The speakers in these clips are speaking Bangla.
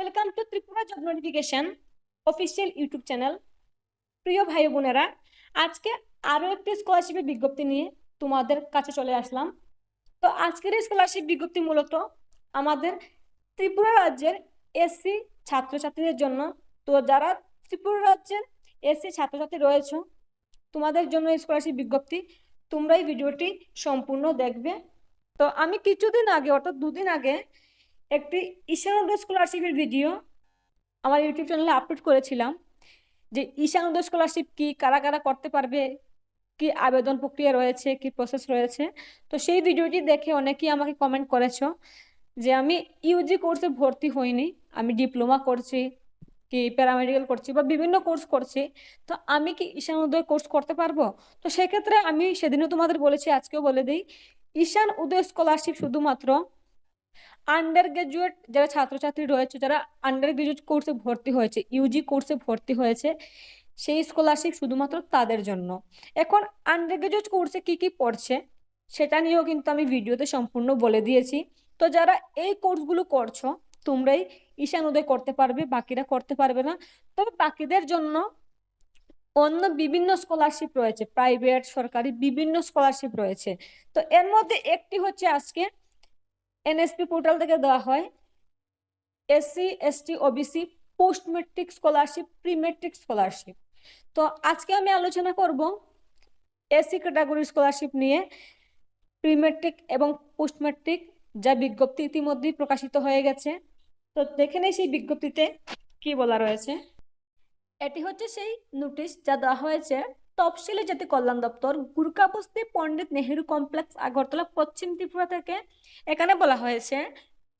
Welcome to Tripura job notification official YouTube channel প্রিয় ভাই বোনেরা, আজকে আরও একটি স্কলারশিপের বিজ্ঞপ্তি নিয়ে তোমাদের কাছে চলে আসলাম। তো আজকের এই স্কলারশিপ বিজ্ঞপ্তি মূলত আমাদের ত্রিপুরা রাজ্যের এসসি ছাত্রছাত্রীদের জন্য। তো যারা ত্রিপুরা রাজ্যের এসসি ছাত্রছাত্রী রয়েছে, তোমাদের জন্য এই স্কলারশিপ বিজ্ঞপ্তি, তোমরা এই ভিডিওটি সম্পূর্ণ দেখবে। তো আমি কিছুদিন আগে, অর্থাৎ দুদিন আগে একটি ঈশানোদয় স্কলারশিপের ভিডিও আমার ইউটিউব চ্যানেলে আপলোড করেছিলাম, যে ঈশানোদয় স্কলারশিপ কি, কারা কারা করতে পারবে, কি আবেদন প্রক্রিয়া রয়েছে, কি প্রসেস রয়েছে, তো সেই ভিডিওটি দেখে অনেকেই আমাকে কমেন্ট করেছ যে আমি ইউজি কোর্সে ভর্তি হইনি, আমি ডিপ্লোমা করছি, কি প্যারামেডিক্যাল করছি বা বিভিন্ন কোর্স করছি, তো আমি কি ঈশান উদয় কোর্স করতে পারব? তো সেক্ষেত্রে আমি সেদিনও তোমাদের বলেছি, আজকেও বলে দিই, ঈশান উদয় স্কলারশিপ শুধুমাত্র আন্ডার গ্রাজুয়েট যারা ছাত্রছাত্রী রয়েছে, যারা আন্ডার গ্রাজুয়েট কোর্সে ভর্তি হয়েছে ইউজি কোর্সে ভর্তি হয়েছে, সেই স্কলারশিপ শুধুমাত্র তাদের জন্য। এখন আন্ডার গ্রাজুয়েট কোর্সে কি কি পড়ছে, সেটা নিয়েও কিন্তু আমি ভিডিওতে সম্পূর্ণ বলে দিয়েছি। তো যারা এই কোর্সগুলো করছ, তোমরাই ঈশান উদয় করতে পারবে, বাকিরা করতে পারবে না। তবে বাকিদের জন্য অন্য বিভিন্ন স্কলারশিপ রয়েছে প্রাইভেট সরকারি, বিভিন্ন স্কলারশিপ রয়েছে। তো এর মধ্যে একটি হচ্ছে আজকে এনএসপি পোর্টাল থেকে দেওয়া হয়। SC, ST, OBC post matric scholarship pre matric scholarship. তো আজকে আমি আলোচনা করব এসসি ক্যাটাগরি স্কলারশিপ নিয়ে প্রি মেট্রিক এবং পোস্ট মেট্রিক যা বিজ্ঞপ্তি ইতিমধ্যেই প্রকাশিত হয়ে গেছে। তো দেখে নেই সেই বিজ্ঞপ্তিতে কি বলা রয়েছে। এটি হচ্ছে সেই নোটিশ যা দেওয়া হয়েছে তফসিলি জাতি কল্যাণ দপ্তর গুরকাবস্তি পণ্ডিত নেহেরু কমপ্লেক্স, আগরতলা, পশ্চিম ত্রিপুরা থেকে। এখানে বলা হয়েছে,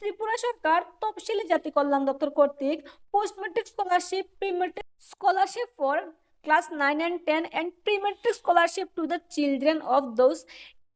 ত্রিপুরা সরকার তফসিলি জাতি কল্যাণ দপ্তর কর্তৃক post matric scholarship pre matric scholarship for class nine and ten and pre matric scholarship to the children of those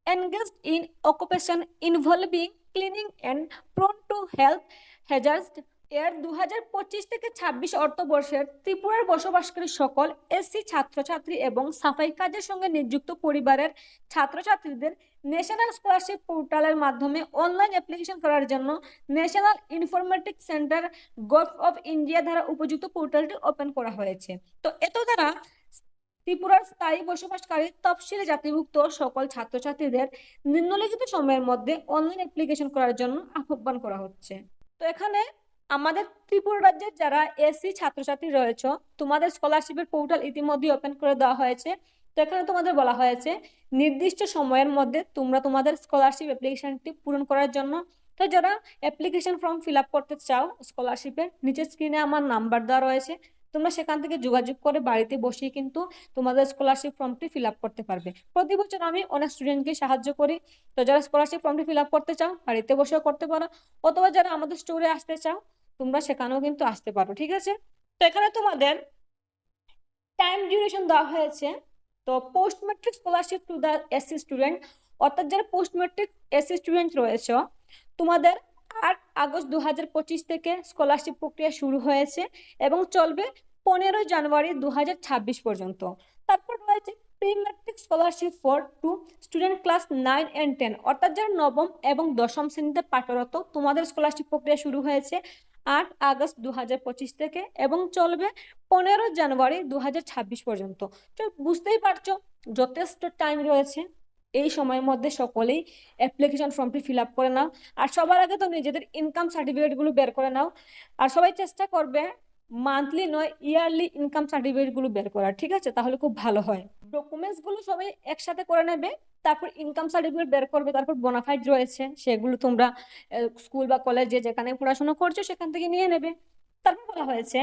engaged in occupation involving cleaning and prone to health hazards এর দু হাজার পঁচিশ থেকে ছাব্বিশ অর্থবর্ষের ত্রিপুরার বসবাসকারী সকল এসসি ছাত্রছাত্রী এবং সাফাই কাজের সঙ্গে নিযুক্ত পরিবারের ছাত্রছাত্রীদের ন্যাশনাল স্কলারশিপ পোর্টালের মাধ্যমে অনলাইন অ্যাপ্লিকেশন করার জন্য national informatic centre gov of India দ্বারা উপযুক্ত পোর্টালটি ওপেন করা হয়েছে। তো এত দ্বারা ত্রিপুরার স্থায়ী বসবাসকারী তফসিলি জাতিভুক্ত সকল ছাত্রছাত্রীদের নিম্নলিখিত সময়ের মধ্যে অনলাইন অ্যাপ্লিকেশন করার জন্য আহ্বান করা হচ্ছে। তো এখানে আমাদের ত্রিপুরা রাজ্যের যারা এসসি ছাত্রছাত্রী রয়েছে, তোমাদের স্কলারশিপের পোর্টাল ইতিমধ্যে ওপেন করে দেওয়া হয়েছে। তো এখানে তোমাদের বলা হয়েছে, নির্দিষ্ট সময়ের মধ্যে তোমরা তোমাদের স্কলারশিপ অ্যাপ্লিকেশনটি পূরণ করার জন্য। তো যারা অ্যাপ্লিকেশন ফর্ম ফিল আপ করতে চাও স্কলারশিপের নিচের স্ক্রিনে আমার নাম্বার দেওয়া রয়েছে। তোমরা সেখান থেকে যোগাযোগ করে বাড়িতে বসেই কিন্তু তোমাদের স্কলারশিপ ফর্মটি ফিল আপ করতে পারবে। প্রতি বছর আমি অনেক স্টুডেন্টকে সাহায্য করি। তো যারা স্কলারশিপ ফর্মটি ফিল আপ করতে চাও, বাড়িতে বসেও করতে পারো। অথবা যারা আমাদের স্টোরে আসতে চাও তোমরা সেখানেও কিন্তু আসতে পারো, ঠিক আছে? তো এখানে তোমাদের টাইম ডিউরেশন দেওয়া হয়েছে। তো post matric scholarship to the SC student অর্থাৎ যারা পোস্ট মেট্রিক এসসি স্টুডেন্ট রয়েছে, তোমাদের আট আগস্ট দু হাজার পঁচিশ থেকে স্কলারশিপ প্রক্রিয়া শুরু হয়েছে এবং চলবে পনেরো জানুয়ারি দু হাজার ছাব্বিশ পর্যন্ত। তারপর রয়েছে pre matric scholarship for to student class nine and ten অর্থাৎ যারা নবম এবং দশম শ্রেণীতে পাঠরত, তোমাদের স্কলারশিপ প্রক্রিয়া শুরু হয়েছে আট আগস্ট দু হাজার পঁচিশ থেকে এবং চলবে পনেরো জানুয়ারি দু হাজার ছাব্বিশ পর্যন্ত। তো বুঝতেই পারছ, যথেষ্ট টাইম রয়েছে। এই সময়ের মধ্যে সকলেই অ্যাপ্লিকেশন ফর্মটি ফিল আপ করে নাও। আর সবার আগে তো নিজেদের ইনকাম সার্টিফিকেটগুলো বের করে নাও। আর সবাই চেষ্টা করবে মান্থলি নয় ইয়ারলি ইনকাম সার্টিফিকেটগুলো বের করা, ঠিক আছে? তাহলে খুব ভালো হয়। ডকুমেন্টসগুলো সবাই একসাথে করে নেবে, তারপর ইনকাম সার্টিফিকেট বের করবে, তারপর বোনাফাইড রয়েছে, সেগুলো তোমরা স্কুল বা কলেজে যেখানে পড়াশোনা করছ সেখান থেকে নিয়ে নেবে। তারপর বলা হয়েছে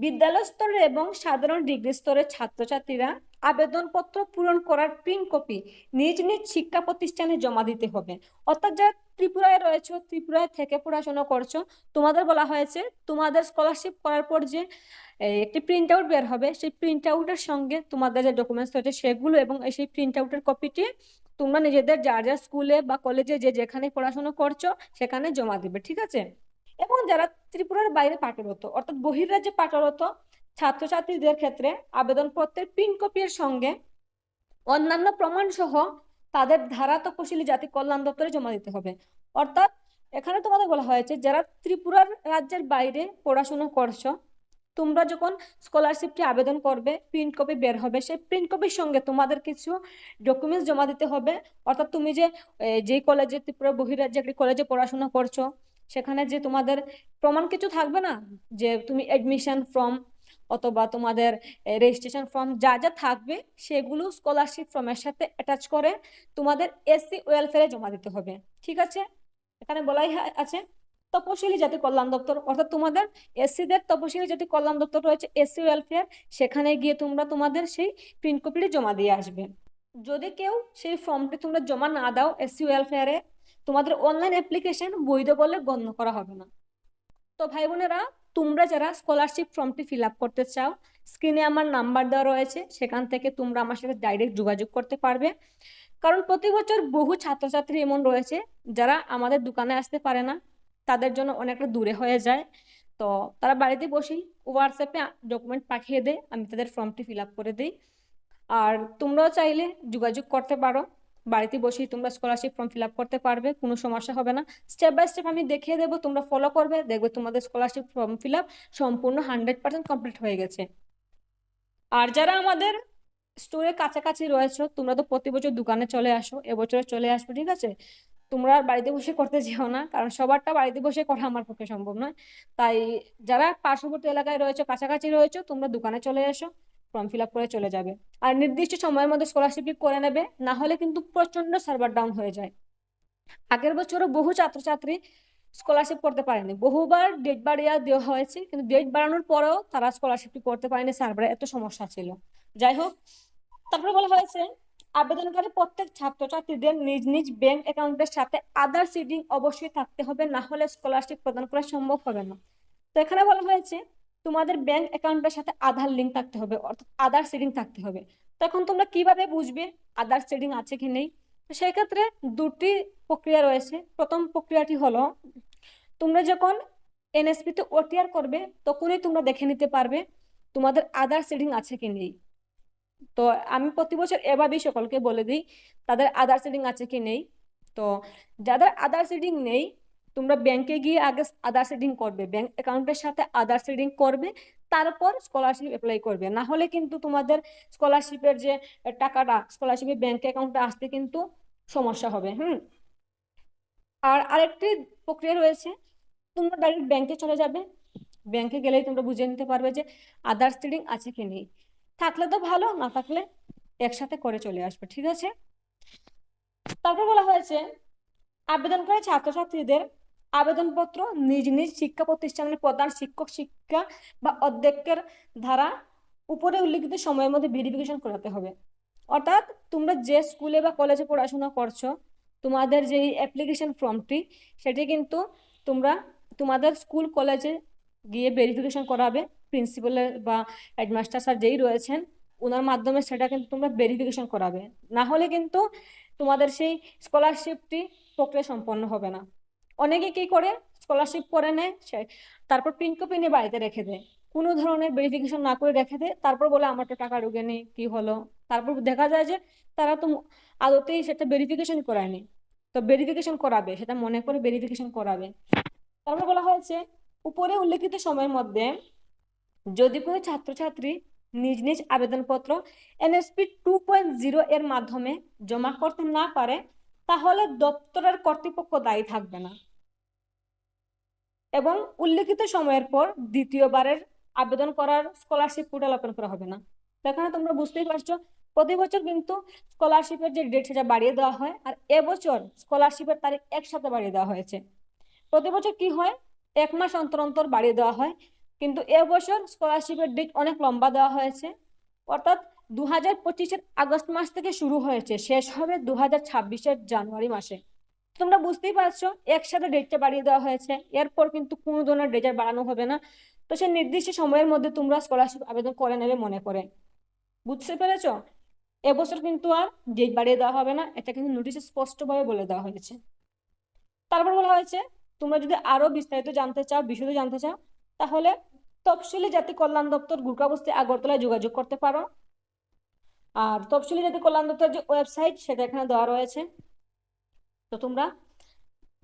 বিদ্যালয় স্তরের এবং সাধারণ ডিগ্রি স্তরের ছাত্রছাত্রীরা আবেদনপত্র পূরণ করার প্রিন্ট কপি নিজ নিজ শিক্ষা প্রতিষ্ঠানে জমা দিতে হবে। অর্থাৎ যারা ত্রিপুরায় রয়েছে, ত্রিপুরায় থেকে পড়াশোনা করছ, তোমাদের বলা হয়েছে তোমাদের স্কলারশিপ করার পর যে একটি প্রিন্ট আউট বের হবে, সেই প্রিন্ট আউটের সঙ্গে তোমাদের যে ডকুমেন্টস রয়েছে সেগুলো এবং সেই প্রিন্ট আউটের কপিটি তোমরা নিজেদের যার যার স্কুলে বা কলেজে যে যেখানে পড়াশোনা করছ সেখানে জমা দিবে, ঠিক আছে? এবং যারা ত্রিপুরার বাইরে পাঠরত অর্থাৎ বহির্রাজ্যে পাঠরত ছাত্রছাত্রীদের ক্ষেত্রে আবেদনপত্রের প্রিন্ট কপির সঙ্গে অন্যান্য প্রমাণ সহ তাদের ধারা তপশিলি জাতি কল্যাণ দপ্তরে জমা দিতে হবে। অর্থাৎ এখানে তোমাদের বলা হয়েছে, যারা ত্রিপুরার রাজ্যের বাইরে পড়াশোনা করছ, তোমরা যখন স্কলারশিপটি আবেদন করবে প্রিন্ট কপি বের হবে, সেই প্রিন্ট কপির সঙ্গে তোমাদের কিছু ডকুমেন্টস জমা দিতে হবে। অর্থাৎ তুমি যে যেই কলেজে ত্রিপুরা বহিরাজ্যে একটি কলেজে পড়াশোনা করছ সেখানে যে তোমাদের প্রমাণ কিছু থাকবে না? যে তুমি এডমিশন ফর্ম অথবা তোমাদের রেজিস্ট্রেশন ফর্ম যা যা থাকবে সেগুলো স্কলারশিপ ফর্মের সাথে অ্যাটাচ করে তোমাদের এসসি ওয়েলফেয়ারে জমা দিতে হবে। ঠিক আছে? এখানে বলাই আছে। তপশিলি জাতি কল্যাণ দপ্তর, অর্থাৎ তোমাদের এসসিদের তপশিলি জাতি কল্যাণ দপ্তর রয়েছে এসসি ওয়েলফেয়ার সেখানে গিয়ে তোমরা তোমাদের সেই প্রিন্ট কপিটি জমা দিয়ে আসবে। যদি কেউ সেই ফর্মটি তোমরা জমা না দাও এসসি ওয়েলফেয়ারে তোমাদের অনলাইন অ্যাপ্লিকেশন বৈধ বলে গণ্য করা হবে না। তো ভাই বোনেরা, তোমরা যারা স্কলারশিপ ফর্মটি ফিল আপ করতে চাও স্ক্রিনে আমার নাম্বার দেওয়া রয়েছে, সেখান থেকে তোমরা আমার সাথে ডাইরেক্ট যোগাযোগ করতে পারবে। কারণ প্রতি বছর বহু ছাত্রছাত্রী এমন রয়েছে, যারা আমাদের দোকানে আসতে পারে না, তাদের জন্য অনেকটা দূরে হয়ে যায়। তো তারা বাড়িতে বসেই হোয়াটসঅ্যাপে ডকুমেন্ট পাঠিয়ে দেয়, আমি তাদের ফর্মটি ফিল আপ করে দিই। আর তোমরাও চাইলে যোগাযোগ করতে পারো। বাড়িতে বসেই তোমরা স্কলারশিপ ফর্ম ফিল আপ করতে পারবে, কোনো সমস্যা হবে না। স্টেপ বাই স্টেপ আমি দেখিয়ে দেবো, তোমরা ফলো করবে, দেখবে তোমাদের স্কলারশিপ ফর্ম ফিল আপ সম্পূর্ণ হান্ড্রেড পার্সেন্ট কমপ্লিট হয়ে গেছে। আর যারা আমাদের স্টোরের কাছাকাছি রয়েছে, তোমরা তো প্রতি বছর দোকানে চলে আসো এবছরে চলে আসবে, ঠিক আছে? তোমরা বাড়িতে বসে করতে যেও না, কারণ সবারটা বাড়িতে বসে করা আমার পক্ষে সম্ভব নয়। তাই যারা পার্শ্ববর্তী এলাকায় রয়েছে, কাছাকাছি রয়েছে, তোমরা দোকানে চলে এসো। ফর্ম ফিল করে চলে যাবে। আর নির্দিষ্ট সময়ের মধ্যে স্কলারশিপ করে নেবে, না হলে কিন্তু প্রচণ্ড সার্ভার ডাউন হয়ে যায়। আগের বছরও বহু ছাত্রছাত্রী স্কলারশিপ করতে পারেনি। বহুবার ডেট বাড়িয়ে দেওয়া হয়েছে, কিন্তু ডেট বাড়ানোর পরেও তারা স্কলারশিপটি করতে পারেনি সার্ভারে এত সমস্যা ছিল। যাই হোক, তারপরে বলা হয়েছে, আবেদনকারী প্রত্যেক ছাত্রছাত্রীদের নিজ নিজ ব্যাংক অ্যাকাউন্টের সাথে আধার সিডিং অবশ্যই থাকতে হবে, না হলে স্কলারশিপ প্রদান করা সম্ভব হবে না। তো এখানে বলা হয়েছে তোমাদের ব্যাংক অ্যাকাউন্টের সাথে আধার লিঙ্ক থাকতে হবে, অর্থাৎ আধার সিডিং থাকতে হবে। তখন তোমরা কীভাবে বুঝবে আধার সিডিং আছে কি নেই? তো সেই ক্ষেত্রে দুটি প্রক্রিয়া রয়েছে। প্রথম প্রক্রিয়াটি হলো, তোমরা যখন এনএসপিতে ওটিআর করবে, তখনই তোমরা দেখে নিতে পারবে তোমাদের আধার সিডিং আছে কি নেই। তো আমি প্রতি বছর এভাবেই সকলকে বলে দিই, তাদের আধার সিডিং আছে কি নেই। তো যাদের আধার সিডিং নেই তোমরা ব্যাংকে গিয়ে আগে আধার সিডিং করবে ব্যাংক অ্যাকাউন্টের সাথে আধার সিডিং করবে, তারপর স্কলারশিপ অ্যাপ্লাই করবে। না হলে কিন্তু তোমাদের স্কলারশিপের যে টাকাটা স্কলারশিপের ব্যাংক অ্যাকাউন্টে আসতে কিন্তু সমস্যা হবে, হুম? আর আরেকটি প্রক্রিয়া রয়েছে, তোমরা ডাইরেক্ট ব্যাংকে চলে যাবে। ব্যাংকে গেলেই তোমরা বুঝে নিতে পারবে যে আধার সিডিং আছে কি নেই। থাকলে তো ভালো, না থাকলে একসাথে করে চলে আসবে, ঠিক আছে? তারপর বলা হয়েছে আবেদনকারী ছাত্রছাত্রীদের আবেদনপত্র নিজ নিজ শিক্ষা প্রতিষ্ঠানের প্রধান শিক্ষক শিক্ষা বা অধ্যক্ষের দ্বারা উপরে উল্লিখিত সময়ের মধ্যে ভেরিফিকেশন করাতে হবে। অর্থাৎ তোমরা যে স্কুলে বা কলেজে পড়াশোনা করছ, তোমাদের যে অ্যাপ্লিকেশন ফর্মটি সেটি কিন্তু তোমরা তোমাদের স্কুল কলেজে গিয়ে ভেরিফিকেশন করাবে। প্রিন্সিপালের বা হেডমাস্টার স্যার যেই রয়েছেন ওনার মাধ্যমে সেটা কিন্তু তোমরা ভেরিফিকেশন করাবে। না হলে কিন্তু তোমাদের সেই স্কলারশিপটি প্রক্রিয়া সম্পন্ন হবে না। অনেকে কি করে? স্কলারশিপ করে নেয় তারপর প্রিন্ট কপি নিয়ে বাড়িতে রেখে দেয়। কোনো ধরনের ভেরিফিকেশন না করে রেখে দেয়, তারপর বলে, আমার তো টাকা ঢুকে নেই, কি হলো? তারপর দেখা যায় যে তারা তো আদতেই সেটা ভেরিফিকেশন করায়নি তো ভেরিফিকেশন করাবে, সেটা মনে করে ভেরিফিকেশন করাবে। তারপর বলা হয়েছে, উপরে উল্লেখিত সময়ের মধ্যে যদি কোনো ছাত্রছাত্রী নিজ নিজ আবেদনপত্র এনএসপি টু পয়েন্ট জিরো এর মাধ্যমে জমা করতে না পারে তাহলে দপ্তরের কর্তৃপক্ষ দায়ী থাকবে না। এবং উল্লেখিত সময়ের পর দ্বিতীয়বারের আবেদন করার স্কলারশিপ পোর্টাল ওপেন করা হবে না। এখানে তোমরা বুঝতেই পারছ, প্রতি বছর কিন্তু স্কলারশিপের যে ডেট সেটা বাড়িয়ে দেওয়া হয় আর এবছর স্কলারশিপের তারিখ একসাথে বাড়িয়ে দেওয়া হয়েছে। প্রতি বছর কি হয়? এক মাস অন্তর অন্তর বাড়িয়ে দেওয়া হয়। কিন্তু এবছর স্কলারশিপের ডেট অনেক লম্বা দেওয়া হয়েছে। অর্থাৎ দু হাজার পঁচিশের আগস্ট মাস থেকে শুরু হয়েছে। শেষ হবে দু হাজার ছাব্বিশের জানুয়ারি মাসে। তোমরা বুঝতেই পারছ, একসাথে ডেটটা বাড়িয়ে দেওয়া হয়েছে। এরপর কিন্তু কোনো ধরনের ডেট বাড়ানো হবে না। তো সে নির্দিষ্ট সময়ের মধ্যে তোমরা স্কলারশিপ আবেদন করে নেবে মনে করে। বুঝতে পেরেছ? এবছর কিন্তু আর ডেট বাড়িয়ে দেওয়া হবে না। এটা কিন্তু নোটিশে স্পষ্টভাবে বলে দেওয়া হয়েছে। তারপর বলা হয়েছে, তোমরা যদি আরও বিস্তারিত জানতে চাও, বিশদ জানতে চাও, তাহলে তফসিলি জাতি কল্যাণ দপ্তর গুরকাবস্তি আগরতলায় যোগাযোগ করতে পারো। আর তফসিলি জাতি কল্যাণ দপ্তর যে ওয়েবসাইট, সেটা এখানে দেওয়া রয়েছে। তো তোমরা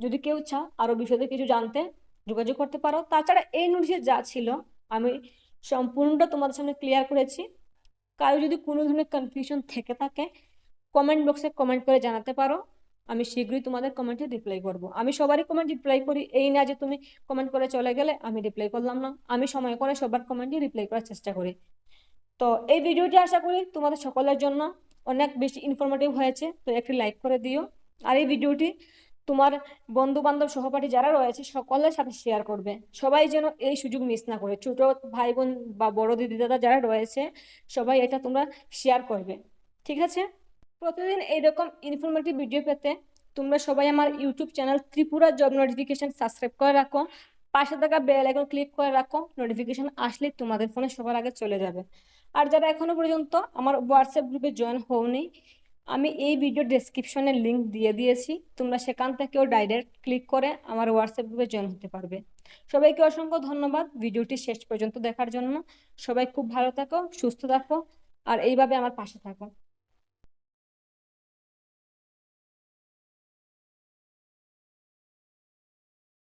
যদি কেউ চাও আরও বিষয়ে কিছু জানতে, যোগাযোগ করতে পারো। তাছাড়া এই নোটিশে যা ছিল, আমি সম্পূর্ণটা তোমাদের সামনে ক্লিয়ার করেছি। কারও যদি কোনো ধরনের কনফিউশন থেকে থাকে কমেন্ট বক্সে কমেন্ট করে জানাতে পারো। আমি শীঘ্রই তোমাদের কমেন্টে রিপ্লাই করব। আমি সবারই কমেন্ট রিপ্লাই করি। এই না যে তুমি কমেন্ট করে চলে গেলে, আমি রিপ্লাই করলাম না। আমি সময় করে সবার কমেন্টে রিপ্লাই করার চেষ্টা করি। তো এই ভিডিওটি আশা করি তোমাদের সকলের জন্য অনেক বেশি ইনফরমেটিভ হয়েছে। তো একটি লাইক করে দিও। আর এই ভিডিওটি তোমার বন্ধু বান্ধব সহপাঠী যারা রয়েছে, সকলের সাথে শেয়ার করবে। সবাই যেন এই সুযোগ মিস না করে। ছোট ভাই বোন বা বড় দিদি দাদা যারা রয়েছে, সবাই এটা তোমরা শেয়ার করবে। ঠিক আছে? প্রতিদিন এইরকম ইনফরমেটিভ ভিডিও পেতে তোমরা সবাই আমার YouTube channel Tripura job notification subscribe করে রাখো। পাশে থাকা বেল আইকন ক্লিক করে রাখো। নোটিফিকেশন আসলে তোমাদের ফোনে সবার আগে চলে যাবে। আর যারা এখনও পর্যন্ত আমার হোয়াটসঅ্যাপ গ্রুপে জয়েন হওনি, আমি এই ভিডিও ডেসক্রিপশনে লিঙ্ক দিয়ে দিয়েছি। তোমরা সেখান থেকেও ডাইরেক্ট ক্লিক করে আমার হোয়াটসঅ্যাপ গ্রুপে জয়েন হতে পারবে। সবাইকে অসংখ্য ধন্যবাদ ভিডিওটি শেষ পর্যন্ত দেখার জন্য। সবাই খুব ভালো থাকো, সুস্থ থাকো, আর এইভাবে আমার পাশে থাকো।